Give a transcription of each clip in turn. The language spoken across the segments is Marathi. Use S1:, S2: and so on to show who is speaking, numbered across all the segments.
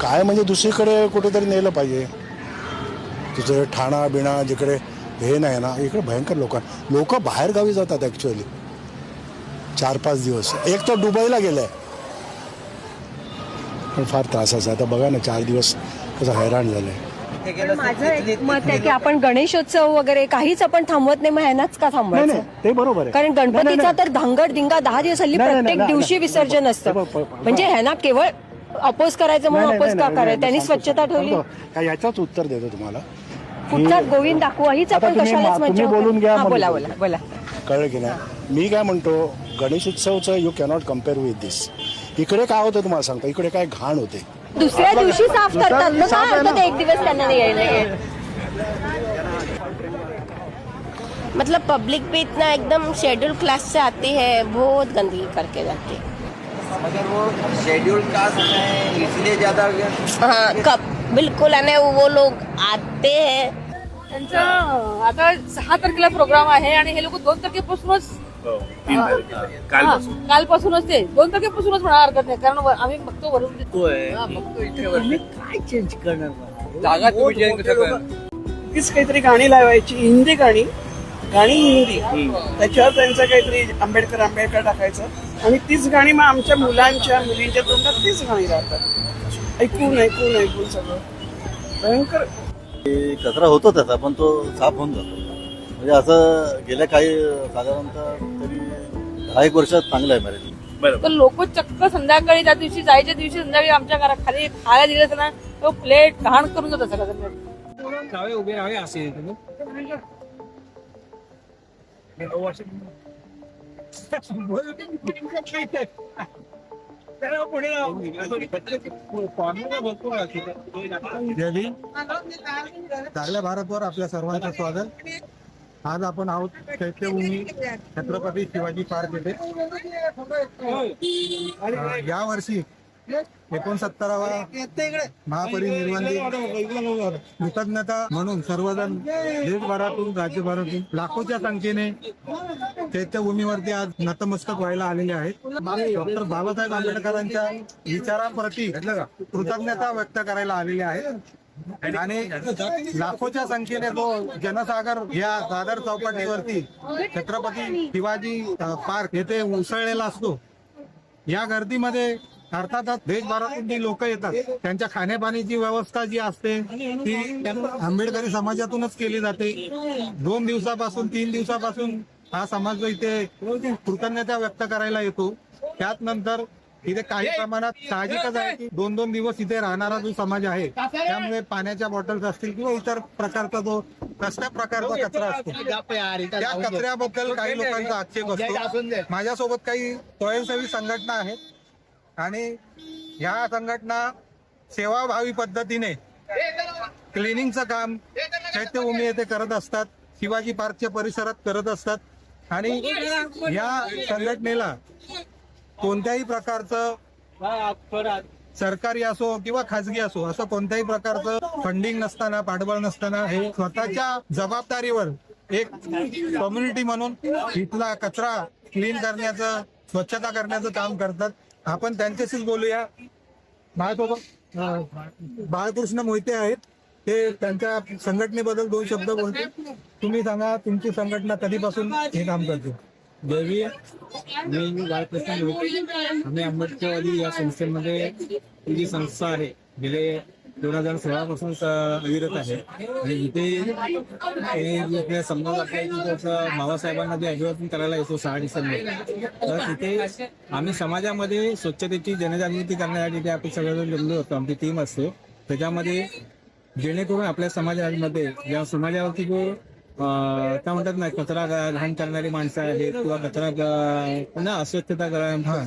S1: काय म्हणजे दुसरीकडे कुठेतरी नेलं पाहिजे. तिथे ठाणा बिणा जिकडे हे नाही ना इकडे भयंकर लोक लोक बाहेर गावी जातात ॲक्च्युअली चार पाच दिवस. एक तर दुबईला गेलंय. पण फार त्रासाचं आहे. आता बघा ना चार दिवस कसं हैराण झालंय.
S2: माझं एक मत आहे की आपण गणेशोत्सव वगैरे काहीच आपण थांबवत नाही मग ह्यांनाच का
S1: नाही
S2: थांबवायचं?
S1: नाही ते बरोबर आहे.
S2: कारण
S1: नाही,
S2: गणपतीचा
S1: नाही.
S2: तर धांगड दिंगा दहा दिवस हल्ली
S1: नाही, नाही,
S2: प्रत्येक
S1: नाही,
S2: दिवशी. विसर्जन असतं. म्हणजे ह्यांना केवळ अपोज करायचं म्हणून अपोज का करायचं? त्यांनी स्वच्छता ठेवली.
S1: काय याच्याच उत्तर देतो तुम्हाला.
S2: कुठचा गोविंद दाखवू हीच आपण
S1: तुम्ही मा-
S2: कशालाच
S1: तुम्ही बोलून घ्या,
S2: हा, बोला
S1: बोलू.
S2: बोला.
S1: कळलं की नाही? मी काय म्हणतो Ganesh उत्सवचं you cannot compare with this इकडे काय होतं तुम्हाला सांगतो. इकडे काय घाण होते.
S2: दुसऱ्या दिवशी साफ करतात. मग काय एक दिवस त्यांना नाही यायला
S3: मतलब पब्लिक भी इतना एकदम शेड्यूल क्लास से आती है बहुत गंदगी करके जाती है।
S4: मगर वो शेड्यूल कास्ट है इसलिए ज्यादा
S3: हाँ कब? बिल्कुल है ना वो लोग आते हैं।
S5: त्यांचा आता सहा तारखेला प्रोग्राम आहे आणि हे लोक दोन तारखेपासूनच हा, कालपासूनच ते. दोन तारखेपासूनच म्हणा हरकत नाही कारण आम्ही बघतो वरून. हा, बघतो इथे.
S4: काय चेंज करणार
S6: जागा तुम्ही कसं करणार? तीच काहीतरी गाणी लावायची हिंदी गाणी. गाणी हिंदी. त्याच्यावर त्यांचं काहीतरी आंबेडकर आंबेडकर टाकायचं. आणि तीच गाणी मग आमच्या मुलांच्या मुलींच्या तोंडात तीच गाणी राहतात. ऐकून ऐकून ऐकून सगळं. भयंकर.
S7: कचरा होतो त्याचा पण तो साफ होऊन जातो. म्हणजे असं गेल्या काही साधारणतः तरी दहा एक वर्षात चांगलं आहे मॅरेज
S5: तर लोक चक्क संध्याकाळी त्या दिवशी जायच्या दिवशी संध्याकाळी आमच्या घरात खाली खायला दिलं असं ना तो प्लेट घाण करून जातात सगळं
S6: उभे राहावे असे.
S8: चांगल्या भारतवर आपल्या सर्वांचं स्वागत. आज आपण आहोत चैत्यभूमी छत्रपती शिवाजी पार्क येथे. या वर्षी एकोणसत्तरावा महापरिनिर्वाण कृतज्ञता म्हणून सर्वजण देशभरातून राज्यभरातून लाखोच्या संख्येने चैत्यभूमीवरती आज नतमस्तक व्हायला आलेले आहेत. डॉक्टर बाबासाहेब आंबेडकरांच्या विचारांप्रती कृतज्ञता व्यक्त करायला आलेले आहेत. आणि लाखोच्या संख्येने तो जनसागर या दादर चौपाटीवरती छत्रपती शिवाजी पार्क येथे उसळलेला असतो. या गर्दीमध्ये अर्थातच देशभरातून जी लोक येतात त्यांच्या खाण्यापाण्याची व्यवस्था जी असते ती आंबेडकरी समाजातूनच केली जाते. दोन दिवसापासून तीन दिवसापासून हा समाज जो इथे कृतज्ञता व्यक्त करायला येतो. त्यात नंतर इथे काही प्रमाणात साहजिकच आहे की दोन दोन दिवस इथे राहणारा जो समाज आहे त्यामुळे पाण्याच्या बॉटल्स असतील किंवा इतर प्रकारचा जो कसल्या प्रकारचा कचरा असतो त्या कचऱ्याबद्दल काही लोकांचा आक्षेप असतो. माझ्यासोबत काही स्वयंसेवी संघटना आहेत आणि ह्या संघटना सेवाभावी पद्धतीने क्लिनिंगचं काम चैत्यभूमी येथे करत असतात शिवाजी पार्कच्या परिसरात करत असतात. आणि या संघटनेला कोणत्याही प्रकारचं सरकारी असो किंवा खाजगी असो असं कोणत्याही प्रकारचं फंडिंग नसताना पाठबळ नसताना हे स्वतःच्या जबाबदारीवर एक कम्युनिटी म्हणून इथला कचरा क्लीन करण्याचं स्वच्छता करण्याचं काम करतात. आपण त्यांच्याशीच बोलूया. माझ्यासोबत बाळकृष्ण मोहिते आहेत. ते त्यांच्या संघटनेबद्दल दोन शब्द बोलते तुम्ही सांगा तुमची संघटना कधीपासून हे काम करते?
S6: देवी मी बाळकृष्ण मोहिते. आम्ही आंबेडकरवादी या संस्थेमध्ये जी संस्था आहे गेले दोन हजार सोळा पासून अविरत आहे. आणि इथे समजा बाबासाहेबांना जे अभिवादन करायला येतो सहा डिसेंबर. तर तिथे आम्ही समाजामध्ये स्वच्छतेची जनजागृती करण्यासाठी इथे आपण सगळेजण जमलो होतो. आमची टीम असते. त्याच्यामध्ये जेणेकरून आपल्या समाजामध्ये या समाजावरती जो अं, काय म्हणतात ना कचरा घाण करणारी माणसं आहेत किंवा कचरा पुन्हा अस्वच्छता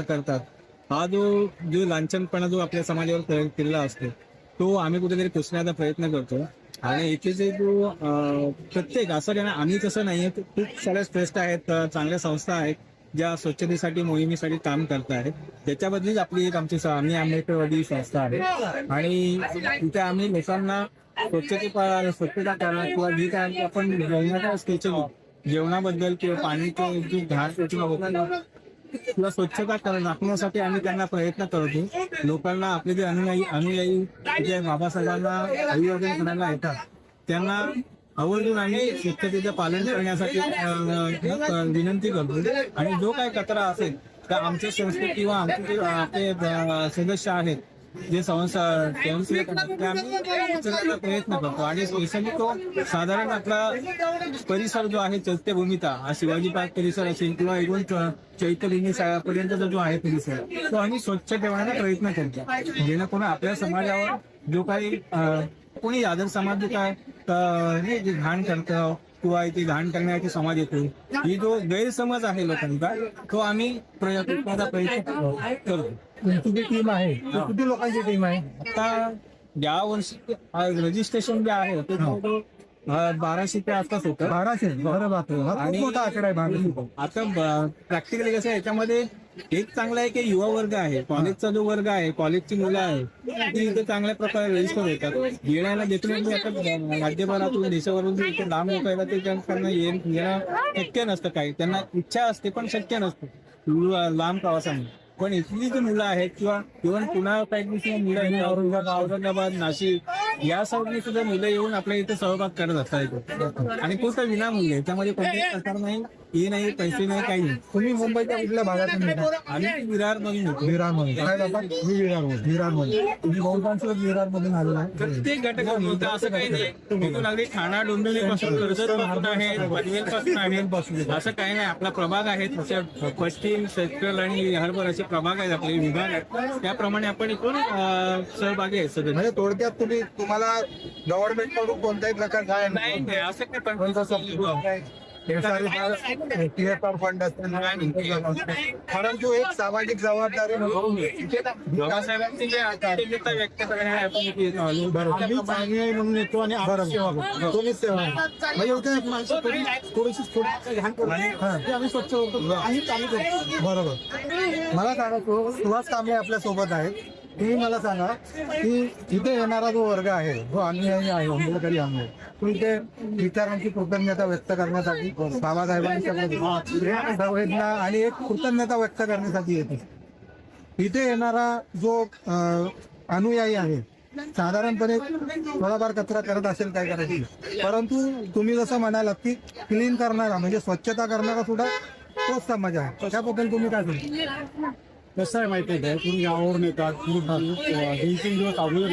S6: करतात. हा जो जो लांछनपणा जो आपल्या समाजावर केलेला असतो तो आम्ही कुठेतरी पुसण्याचा प्रयत्न करतो. आणि इथे जे तो प्रत्येक असं काही आम्ही तसं नाहीये. खूप साऱ्या श्रेष्ठ आहेत चांगल्या संस्था आहेत ज्या स्वच्छतेसाठी मोहिमेसाठी काम करत आहेत त्याच्याबद्दलच आपली एक आमची आम्ही आंबेडकरवादी संस्था आहे. आणि तिथे आम्ही लोकांना स्वच्छते स्वच्छता करणं किंवा जी काय आपण जेवणाच्या स्पेशल जेवणाबद्दल किंवा पाणी किंवा घाण किंवा किंवा स्वच्छता कर- राखण्यासाठी आम्ही त्यांना प्रयत्न करतो. लोकांना आपले जे अनुयायी अनुयायी जे बाबासाहेबांना अभिवादन करायला येतात त्यांना आवर्जून आम्ही स्वच्छतेचं पालन करण्यासाठी विनंती करतो. आणि जो काही कचरा असेल तर आमचे संस्कृती किंवा आमचे जे आपले सदस्य आहेत जे संसार स्वयंसेवक आम्ही प्रयत्न करतो. आणि स्पेशली तो साधारण आपला परिसर जो आहे चैत्यभूमीचा हा शिवाजी पार्क परिसर असेल किंवा एकूण च- चैत्यभूमी पर्यंतचा जो आहे परिसर तो आम्ही स्वच्छ ठेवण्याचा प्रयत्न करतो. जेणेकरून आपल्या समाजावर जो काही कोणी आदर समाज जो काय जे घाण करतं किंवा इथे घाण करण्याची समाज येतो ही जो गैरसमज आहे लोकांचा तो आम्ही प्रयत्न प्रयत्न करतो.
S8: तुमची टीम आहे? ती किती लोकांची टीम आहे?
S6: आता या वर्षी रजिस्ट्रेशन जे आहे ते जवळजवळ, अं, बाराशे ते आसपास होतं.
S8: बाराशे? बरं बापरे हा खूप
S6: आणि-
S8: मोठा आकडा आहे बाराशे
S6: आता प्रॅक्टिकली कसं आहे याच्यामध्ये एक चांगलं आहे की युवा वर्ग आहे. कॉलेजचा जो वर्ग आहे कॉलेजची मुलं आहे ती इथे चांगल्या प्रकारे रजिस्टर होतात. येण्याला देखील म्हणजे आता राज्यभरातून देशावरून जे इथे लांब लोक येतात ते त्यांना ये- येणं शक्य नसतं काही. त्यांना इच्छा असते पण शक्य नसतं. लांब प्रवासाने पण इथली जी मुलं आहेत किंवा इव्हन पुन्हा काही दिवशी मुलं आहेत औरंगाबाद औरंगाबाद नाशिक या साईडने सुद्धा मुलं येऊन आपल्या इथे सहभाग करत असतात आणि तो तर विनामूल्य आहे. त्यामध्ये कोणतेही प्रकार नाही हे नाही पैसे नाही काही नाही.
S8: तुम्ही मुंबईच्या कुठल्या भागातून येता?
S6: आम्ही विरार मधून
S8: विरारमध्ये काय बाबा मी विरारमध्ये विरारमध्ये तुम्ही बहुतांश लोक विरार मधून आलेला आहे.
S6: प्रत्येक घटक होतं असं काही नाही. तिथून अगदी ठाणा डोंबिवली पासून कर्जत पासून आहे पनवेल पासून आहे. असं काही नाही. आपला प्रभाग आहे तसे पश्चिम सेंट्रल आणि हरभर असे प्रभाग आहेत आपले विभाग आहेत. त्याप्रमाणे आपण इथून अं, सहभागी आहे सगळे.
S8: म्हणजे थोडक्यात तुम्ही तुम्हाला गव्हर्नमेंटकडून कोणत्याही प्रकार
S6: नाही नाही, असं काही पण
S8: टीएफआर फंड असेल परंतु एक सामाजिक जबाबदारी म्हणून म्हणून येतो आणि आम्ही सेवा. म्हणजे माणसं थोडीशी आम्ही स्वच्छ करतो आम्ही चालू करतो. बरोबर. मला सांगा तो सुहास कांबळे आपल्यासोबत आहेत. तुम्ही मला सांगा की इथे येणारा जो वर्ग आहे जो अनुयायी आहे आंबेडकरी आहे तो इथे विचारांची कृतज्ञता व्यक्त करण्यासाठी बाबासाहेबांच्या संवेदना आणि एक कृतज्ञता व्यक्त करण्यासाठी येते. इथे येणारा जो अनुयायी आहे साधारणपणे थोडाफार कचरा करत असेल काय करायची? परंतु तुम्ही जसं म्हणालात की क्लीन करणारा म्हणजे स्वच्छता करणारा सुद्धा तोच समाज आहे. त्याबद्दल तुम्ही काय करू
S9: कसं आहे माहिती आहे तुम्ही गावावरून येतात दोन तीन दिवस अगोदर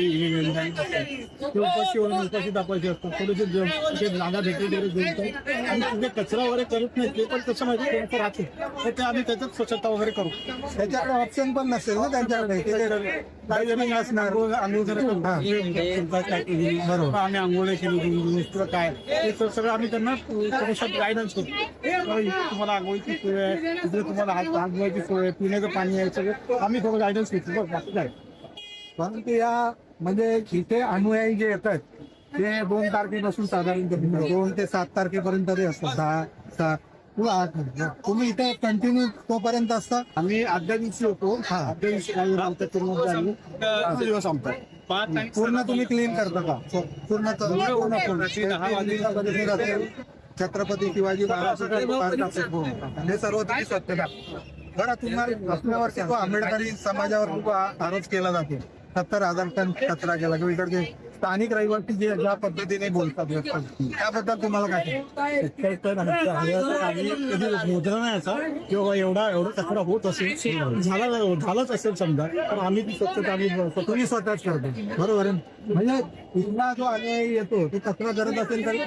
S9: ते उपाशी वगैरे उपाशी दाखवायचे असतात. थोडेसे जे- जागा भेटले वगैरे देतात आणि तिथे कचरा वगैरे करत नाही ते पण कसं माहिती कोणतं राहते? तर ते आम्ही त्याच्यात स्वच्छता वगैरे करू.
S8: त्याच्याकडे ऑप्शन पण नसेल ना त्यांच्याकडे. ते काही जणी असणार.
S9: आंघोळ.
S8: हा. बरोबर.
S9: आम्ही आंघोळ केली किंवा काय? हे तर सगळं आम्ही त्यांना थोडंसं गायडन्स करतो इथे तुम्हाला आंघोळीची सोय आहे तुम्हाला हात हात धुवायची सोय आहे पिण्याचं पाणी आहे सगळं आम्ही थोडं गायडन्स घेतो बस बाकी काय
S8: परंतु या म्हणजे इथे अनुयायी जे येतात ते दोन तारखेपासून साधारण दोन ते सात तारखेपर्यंत ते असतात सहा सात किंवा आठ तुम्ही इथे कंटिन्यू तोपर्यंत असता
S9: आम्ही आदल्या दिवशी होतो
S8: हा.
S9: आदल्या दिवशी काही आमच्या पूर्ण झाली पाच दिवस आमचा
S8: पूर्ण तुम्ही क्लीन करता का पूर्ण
S6: पूर्ण,
S8: छत्रपती शिवाजी महाराज हो. हे सर्व तुम्ही स्वच्छता बरं तुम्हाला आपल्यावर तो आंबेडकरी समाजावर खूप आरोप केला जातो. सत्तर हजार टन कचरा केला. किंवा इकडचे स्थानिक रहिवासी जे ज्या पद्धतीने बोलतात त्याबद्दल तुम्हाला काय
S9: आम्ही कधी मोजला नाही असा किंवा एवढा एवढा कचरा होत असेल झाला झालाच असेल समजा तर आम्ही ती स्वच्छता आम्ही
S8: तुम्ही स्वतःच करतो. बरोबर आहे. म्हणजे इथला जो अनुयायी येतो तो कचरा करत असेल तरी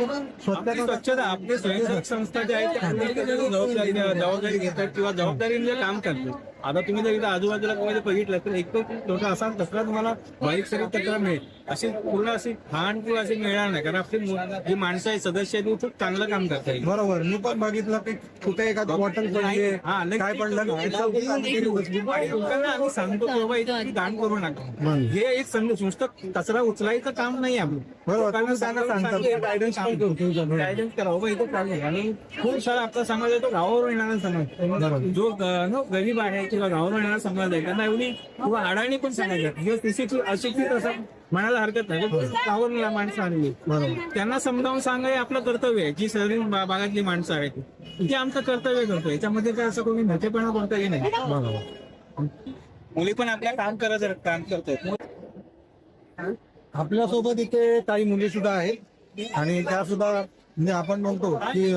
S8: स्वच्छता
S6: स्वच्छता आपले स्वयंसेवक संस्था जे आहेत त्या आंबेडकरी जबाबदारी जबाबदारी घेतात किंवा जबाबदारीने काम करतात. आता तुम्ही जर इथं आजूबाजूला कोणी बघितलं तर एक तो छोटा असा कचरा तुम्हाला बारीक सरीत कचरा मिळेल. अशी पूर्ण अशी घाण किंवा अशी मिळणार नाही. कारण आपली जी माणसं आहेत सदस्य आहेत खूप चांगलं काम करतात.
S8: बरोबर. मी पण बघितलं की कुठे एखादी बॉटल
S6: हा,
S8: काय पडलं
S6: आम्ही सांगतो बाबा इथे दान करू नका. हे एक समजून नुसतं कचरा उचलायचं काम नाही आपलं.
S8: बरोबर,
S6: बाबा इथे नाही. आणि खूप सारा आपला समाज आहे तो गावावरून येणारा समाज. जो गरीब आहे किंवा गावाला येणारा समाज आहे. त्यांना एवढी किंवा अडाणी पण सांगायचं. किंवा अशिक्षित असं म्हणायला हरकत नाही. गावाला माणसं आणली त्यांना समजावून सांगा हे आपलं कर्तव्य आहे. जी शहरी भागातली माणसं आहेत. ते आमचं कर्तव्य करतो याच्यामध्ये काय असं कोणी मोठेपणा कोणताही नाही? मुली पण आपल्या काम करत काम करतात
S8: आपल्यासोबत इथे काही मुली सुद्धा आहेत. आणि त्या सुद्धा म्हणजे आपण म्हणतो की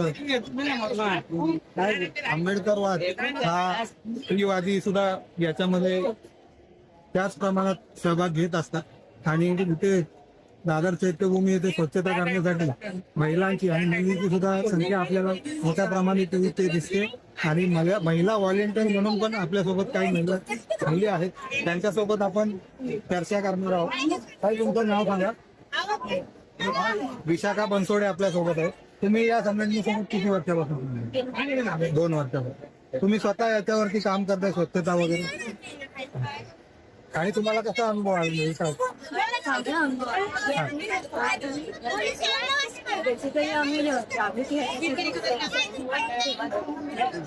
S8: आंबेडकरवाद हा स्त्रीवादी सुद्धा याच्यामध्ये त्याच प्रमाणात सहभाग घेत असतात. आणि तिथे दादर चैत्यभूमी येथे स्वच्छता करण्यासाठी महिलांची आणि मुलींची सुद्धा संख्या आपल्याला मोठ्या प्रमाणात ते दिसते. आणि महिला व्हॉलेंटियर म्हणून पण आपल्यासोबत काही महिला चांगली आहेत. त्यांच्यासोबत आपण चर्चा करणार आहोत. काही तुमचं नाव सांगा. विशाखा बनसोडे आपल्यासोबत आहे तुम्ही या संघटनेसोबत किती वर्षापासून दोन वर्षापासून. तुम्ही स्वतः याच्यावरती काम करताय स्वच्छता वगैरे? आणि तुम्हाला कसा अनुभव आला म्हणजे काय?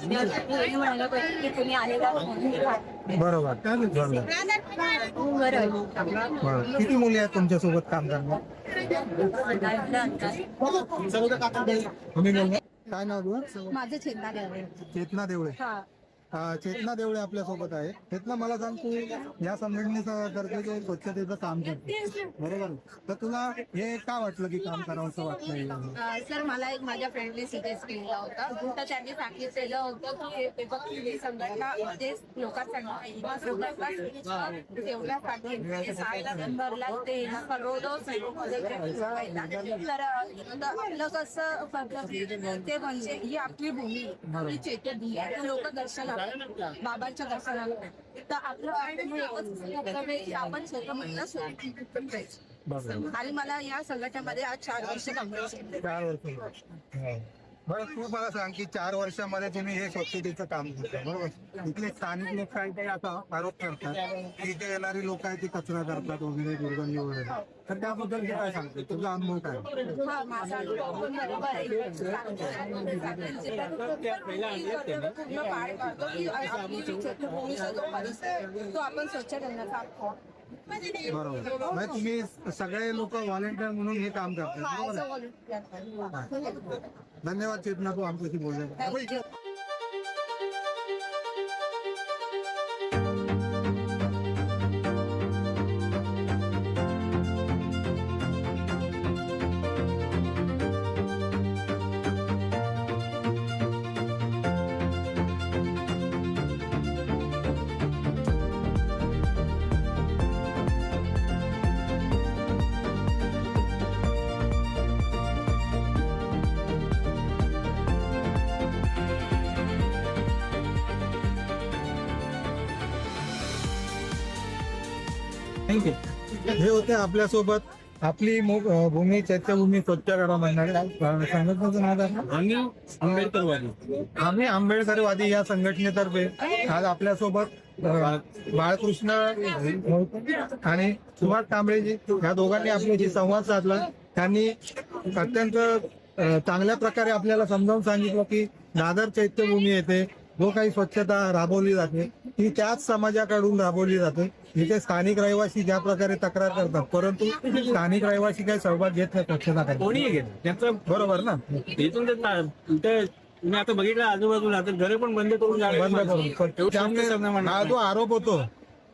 S2: बेसिकली आम्ही जागृती म्हणायला पाहिजे की तुम्ही आलेला
S8: बरोबर. बरोबर. बरोबर किती मुली आहेत तुमच्यासोबत काम करणार? काय नाव तुझं
S2: माझं चेतना द्यावे
S8: चेतना देवळे. अं, चेतना देवळे आपल्यासोबत आहे. चेतना मला सांग तू या संघटनेचा करते जे स्वच्छतेचं काम करते. बरोबर? तर तुला हे का वाटलं की काम करावं असं वाटलं
S10: सर मला एक माझ्या फ्रेंडने सजेस्ट केला होता. तर त्यांनी सांगितलेलं होतं की हे बघ ही संघटना म्हणजे लोकांसाठी तेवढ्यासाठी म्हणजे सात नोव्हेंबरला ते करोडो मध्ये ठेवायला. तर तर आपलं कसं पद्धत ते म्हणजे ही आपली भूमी आपली चेतनी लोक दर्शन बाबांच्या दर्शनाला तर आपलं आपण स्वतः आणि मला या संघटनेमध्ये आज चार वर्ष
S8: चार वर्ष. बरं तू मला सांग की चार वर्षामध्ये तुम्ही हे स्वच्छतेचं काम करता बरोबर? इथले स्थानिक लोक काही काही आता आरोप करतात की इथे येणारी लोक आहेत ती कचरा करतात वगैरे दुर्गंधी वगैरे. तर त्याबद्दल तू काय सांगते तुझा अनुभव काय?
S10: आपण स्वच्छ करण्याचा
S8: बरोबर. म्हणजे तुम्ही सगळे लोक व्हॉलेंटियर म्हणून हे काम करतात. बरोबर आहे? धन्यवाद चेतना तू आमच्याशी बोलले
S6: थँक्यू
S8: हे होते आपल्यासोबत. आपली मो- भूमी चैत्यभूमी स्वच्छ करा म्हणणारे अं, संघटनेचं नाव काय?
S6: आम्ही आंबेडकरवादी.
S8: आम्ही आंबेडकरवादी या संघटनेतर्फे आज आपल्यासोबत अं, बाळकृष्ण आणि सुभाष कांबळेजी या दोघांनी आपल्याशी संवाद साधला त्यांनी अत्यंत अं, चांगल्या प्रकारे आपल्याला समजावून सांगितलं की दादर चैत्यभूमी येथे जो काही स्वच्छता राबवली जाते ती त्याच समाजाकडून राबवली जाते. इथे स्थानिक रहिवासी ज्या प्रकारे तक्रार करतात परंतु स्थानिक रहिवासी काही सहभाग घेत नाही स्वच्छता
S6: कोणीही घेत त्यांचं
S8: बरोबर ना?
S6: इथून ते ता- इथे तुम्ही आता बघितलं आजूबाजूला तर घरे पण बंद करून जाणार
S8: बंद करून. त्यामुळे हा जो आरोप होतो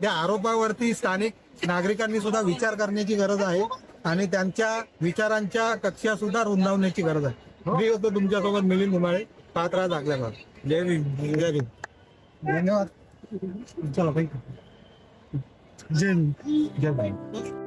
S8: त्या आरोपावरती स्थानिक नागरिकांनी सुद्धा विचार करण्याची गरज आहे आणि त्यांच्या विचारांच्या कक्षा सुद्धा रुंदावण्याची गरज आहे. मी होतो तुमच्यासोबत मिलिंद धुमाळे पात्रा दाखल्यावर जय भीम. जय भीम. धन्यवाद. चला थँक्यू जय भीम जय भीम